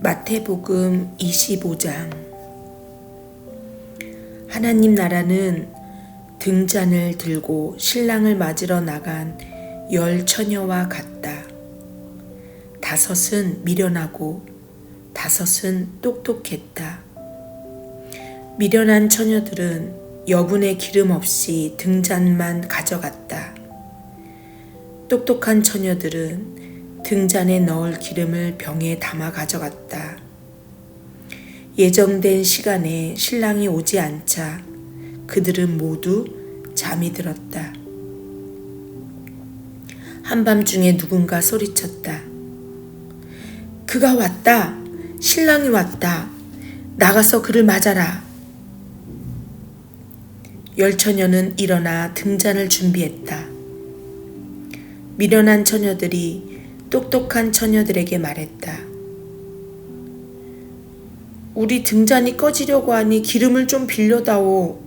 마태복음 25장 하나님 나라는 등잔을 들고 신랑을 맞으러 나간 열 처녀와 같다. 다섯은 미련하고 다섯은 똑똑했다. 미련한 처녀들은 여분의 기름 없이 등잔만 가져갔다. 똑똑한 처녀들은 등잔에 넣을 기름을 병에 담아 가져갔다. 예정된 시간에 신랑이 오지 않자 그들은 모두 잠이 들었다. 한밤중에 누군가 소리쳤다. 그가 왔다. 신랑이 왔다. 나가서 그를 맞아라. 열처녀는 일어나 등잔을 준비했다. 미련한 처녀들이 똑똑한 처녀들에게 말했다. 우리 등잔이 꺼지려고 하니 기름을 좀 빌려다오.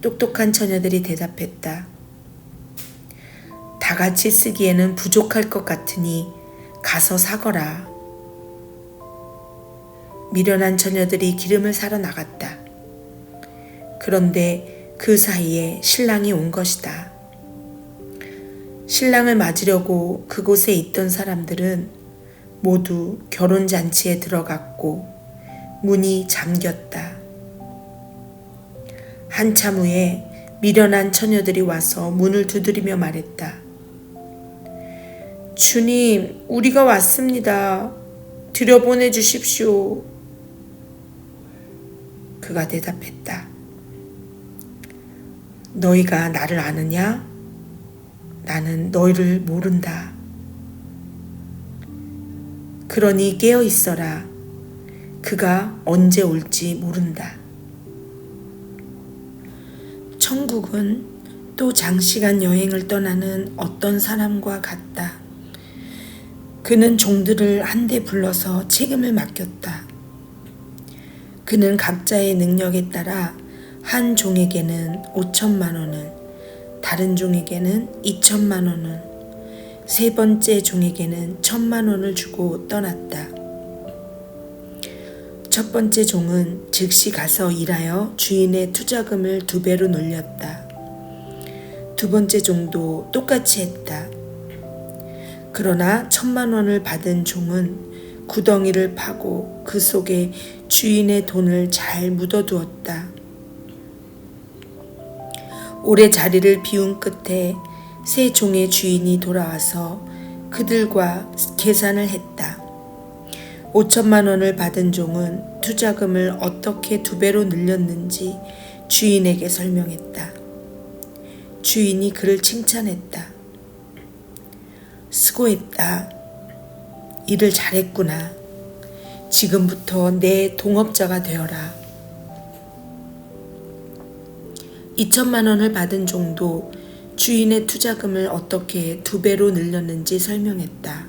똑똑한 처녀들이 대답했다. 다 같이 쓰기에는 부족할 것 같으니 가서 사거라. 미련한 처녀들이 기름을 사러 나갔다. 그런데 그 사이에 신랑이 온 것이다. 신랑을 맞으려고 그곳에 있던 사람들은 모두 결혼잔치에 들어갔고 문이 잠겼다. 한참 후에 미련한 처녀들이 와서 문을 두드리며 말했다. 주님, 우리가 왔습니다. 들여보내 주십시오. 그가 대답했다. 너희가 나를 아느냐? 나는 너희를 모른다. 그러니 깨어 있어라. 그가 언제 올지 모른다. 천국은 또 장시간 여행을 떠나는 어떤 사람과 같다. 그는 종들을 한데 불러서 책임을 맡겼다. 그는 각자의 능력에 따라 한 종에게는 5천만 원을, 다른 종에게는 2천만 원을, 세 번째 종에게는 천만 원을 주고 떠났다. 첫 번째 종은 즉시 가서 일하여 주인의 투자금을 두 배로 놀렸다. 두 번째 종도 똑같이 했다. 그러나 천만 원을 받은 종은 구덩이를 파고 그 속에 주인의 돈을 잘 묻어두었다. 오래 자리를 비운 끝에 새 종의 주인이 돌아와서 그들과 계산을 했다. 5천만 원을 받은 종은 투자금을 어떻게 두 배로 늘렸는지 주인에게 설명했다. 주인이 그를 칭찬했다. 수고했다. 일을 잘했구나. 지금부터 내 동업자가 되어라. 2천만 원을 받은 종도 주인의 투자금을 어떻게 두 배로 늘렸는지 설명했다.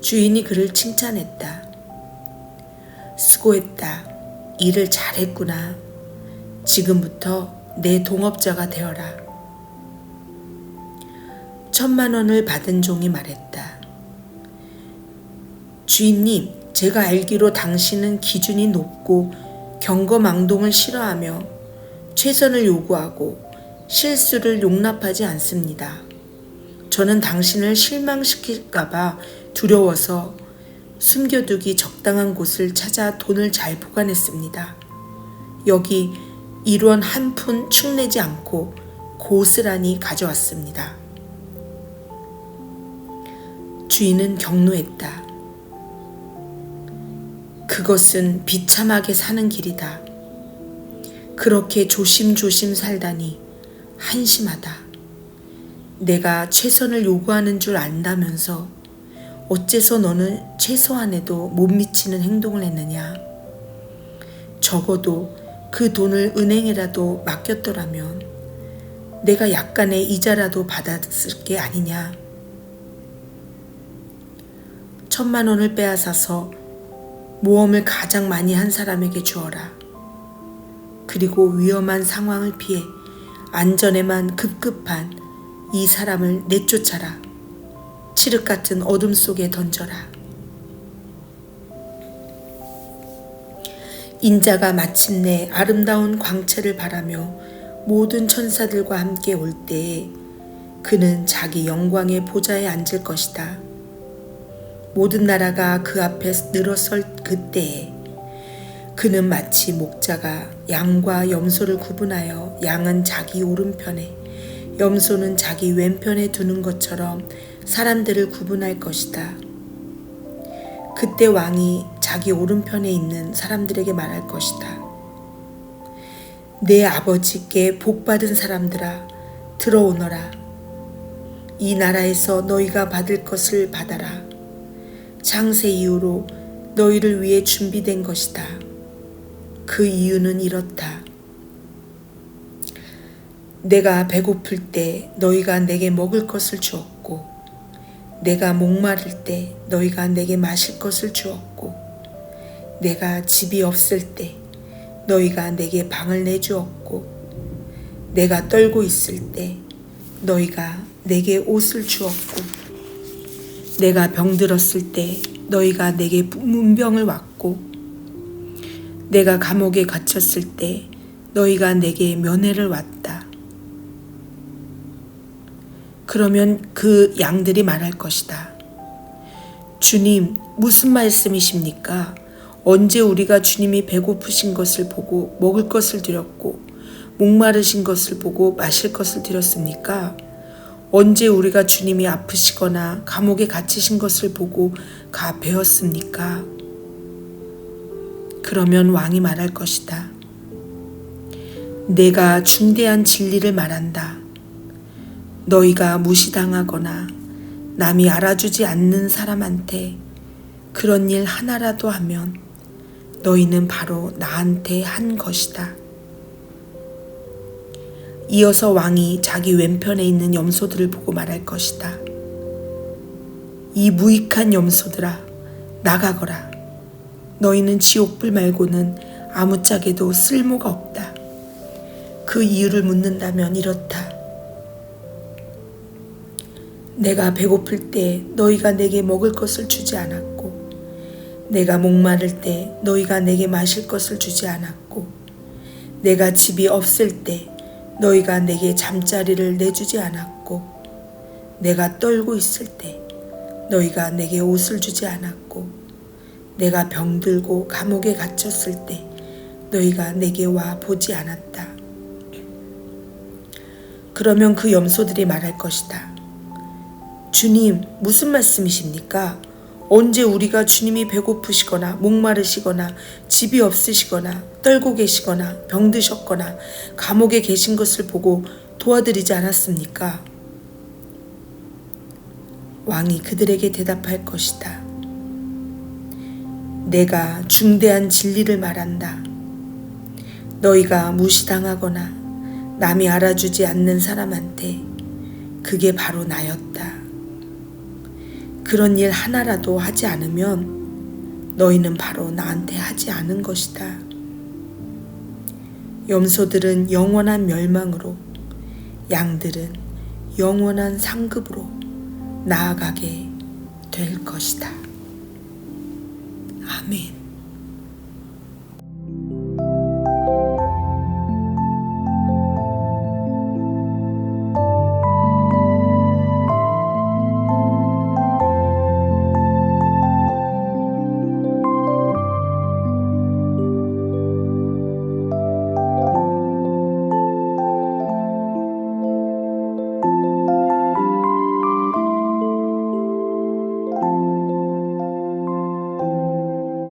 주인이 그를 칭찬했다. 수고했다. 일을 잘했구나. 지금부터 내 동업자가 되어라. 천만 원을 받은 종이 말했다. 주인님, 제가 알기로 당신은 기준이 높고 경거망동을 싫어하며 최선을 요구하고 실수를 용납하지 않습니다. 저는 당신을 실망시킬까봐 두려워서 숨겨두기 적당한 곳을 찾아 돈을 잘 보관했습니다. 여기 1원 한 푼 축내지 않고 고스란히 가져왔습니다. 주인은 경로했다. 그것은 비참하게 사는 길이다. 그렇게 조심조심 살다니 한심하다. 내가 최선을 요구하는 줄 안다면서 어째서 너는 최소한에도 못 미치는 행동을 했느냐? 적어도 그 돈을 은행에라도 맡겼더라면 내가 약간의 이자라도 받았을 게 아니냐? 천만 원을 빼앗아서 모험을 가장 많이 한 사람에게 주어라. 그리고 위험한 상황을 피해 안전에만 급급한 이 사람을 내쫓아라. 칠흑 같은 어둠 속에 던져라. 인자가 마침내 아름다운 광채를 바라며 모든 천사들과 함께 올 때에 그는 자기 영광의 보좌에 앉을 것이다. 모든 나라가 그 앞에 늘어설 그때에 그는 마치 목자가 양과 염소를 구분하여 양은 자기 오른편에 염소는 자기 왼편에 두는 것처럼 사람들을 구분할 것이다. 그때 왕이 자기 오른편에 있는 사람들에게 말할 것이다. 내 아버지께 복받은 사람들아, 들어오너라. 이 나라에서 너희가 받을 것을 받아라. 창세 이후로 너희를 위해 준비된 것이다. 그 이유는 이렇다. 내가 배고플 때 너희가 내게 먹을 것을 주었고, 내가 목마를 때 너희가 내게 마실 것을 주었고, 내가 집이 없을 때 너희가 내게 방을 내주었고, 내가 떨고 있을 때 너희가 내게 옷을 주었고, 내가 병들었을 때 너희가 내게 문병을 왔고, 내가 감옥에 갇혔을 때 너희가 내게 면회를 왔다. 그러면 그 양들이 말할 것이다. 주님, 무슨 말씀이십니까? 언제 우리가 주님이 배고프신 것을 보고 먹을 것을 드렸고, 목마르신 것을 보고 마실 것을 드렸습니까? 언제 우리가 주님이 아프시거나 감옥에 갇히신 것을 보고 가 배웠습니까? 그러면 왕이 말할 것이다. 내가 중대한 진리를 말한다. 너희가 무시당하거나 남이 알아주지 않는 사람한테 그런 일 하나라도 하면 너희는 바로 나한테 한 것이다. 이어서 왕이 자기 왼편에 있는 염소들을 보고 말할 것이다. 이 무익한 염소들아, 나가거라. 너희는 지옥불 말고는 아무짝에도 쓸모가 없다. 그 이유를 묻는다면 이렇다. 내가 배고플 때 너희가 내게 먹을 것을 주지 않았고, 내가 목마를 때 너희가 내게 마실 것을 주지 않았고, 내가 집이 없을 때 너희가 내게 잠자리를 내주지 않았고, 내가 떨고 있을 때 너희가 내게 옷을 주지 않았고, 내가 병들고 감옥에 갇혔을 때 너희가 내게 와 보지 않았다. 그러면 그 염소들이 말할 것이다. 주님, 무슨 말씀이십니까? 언제 우리가 주님이 배고프시거나 목마르시거나 집이 없으시거나 떨고 계시거나 병드셨거나 감옥에 계신 것을 보고 도와드리지 않았습니까? 왕이 그들에게 대답할 것이다. 내가 중대한 진리를 말한다. 너희가 무시당하거나 남이 알아주지 않는 사람한테 그게 바로 나였다. 그런 일 하나라도 하지 않으면 너희는 바로 나한테 하지 않은 것이다. 염소들은 영원한 멸망으로, 양들은 영원한 상급으로 나아가게 될 것이다. 아멘.